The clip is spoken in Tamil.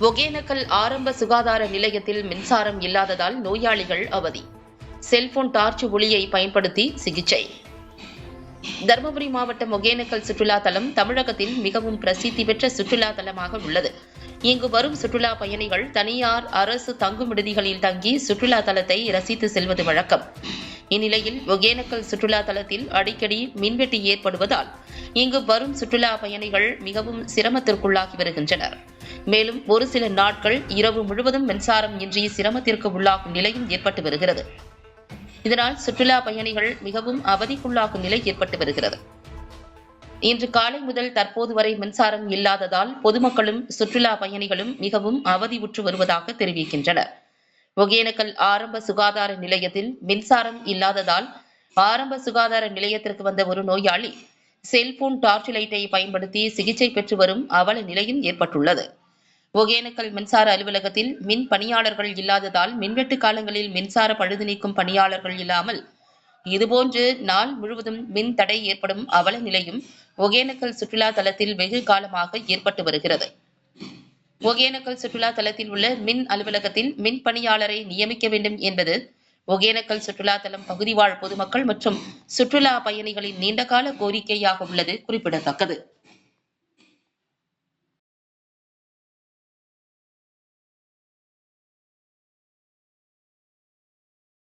ஒகேனக்கல் ஆரம்ப சுகாதார நிலையத்தில் மின்சாரம் இல்லாததால் நோயாளிகள் அவதி. செல்போன் டார்ச் ஒளியை பயன்படுத்தி சிகிச்சை. தருமபுரி மாவட்டம் ஒகேனக்கல் சுற்றுலா தலம் தமிழகத்தில் மிகவும் பிரசித்தி பெற்ற சுற்றுலா தலமாக உள்ளது. இங்கு வரும் சுற்றுலா பயணிகள் தனியார் அரசு தங்கும் விடுதிகளில் தங்கி சுற்றுலா தலத்தை ரசித்து செல்வது வழக்கம். இந்நிலையில் ஒகேனக்கல் சுற்றுலா தலத்தில் அடிக்கடி மின்வெட்டு ஏற்படுவதால் இங்கு வரும் சுற்றுலா பயணிகள் மிகவும் சிரமத்திற்குள்ளாகி வருகின்றனர். மேலும் ஒரு சில நாட்கள் இரவு முழுவதும் மின்சாரம் இன்றி சிரமத்திற்கு உள்ளாகும் நிலையும் ஏற்பட்டு வருகிறது. இதனால் சுற்றுலா பயணிகள் மிகவும் அவதிக்குள்ளாகும் நிலை ஏற்பட்டு வருகிறது. இன்று காலை முதல் தற்போது வரை மின்சாரம் இல்லாததால் பொதுமக்களும் சுற்றுலா பயணிகளும் மிகவும் அவதியுற்று வருவதாக தெரிவிக்கின்றனர். ஒகேனக்கல் ஆரம்ப சுகாதார நிலையத்தில் மின்சாரம் இல்லாததால் ஆரம்ப சுகாதார நிலையத்திற்கு வந்த ஒரு நோயாளி செல்போன் டார்ச் லைட்டை பயன்படுத்தி சிகிச்சை பெற்று வரும் அவல நிலையும் ஏற்பட்டுள்ளது. ஒகேனக்கல் மின்சார அலுவலகத்தில் மின் பணியாளர்கள் இல்லாததால் மின்வெட்டு காலங்களில் மின்சார பழுது நீக்கும் பணியாளர்கள் இல்லாமல் இதுபோன்று நாள் முழுவதும் மின் தடை ஏற்படும் அவல நிலையும் ஒகேனக்கல் சுற்றுலா தலத்தில் வெகு காலமாக ஏற்பட்டு வருகிறது. ஒகேனக்கல் சுற்றுலா தலத்தில் உள்ள மின் அலுவலகத்தில் மின் பணியாளரை நியமிக்க வேண்டும் என்பது ஒகேனக்கல் சுற்றுலா தலம் பகுதி வாழ் பொதுமக்கள் மற்றும் சுற்றுலா பயணிகளின் நீண்டகால கோரிக்கையாக உள்ளது குறிப்பிடத்தக்கது.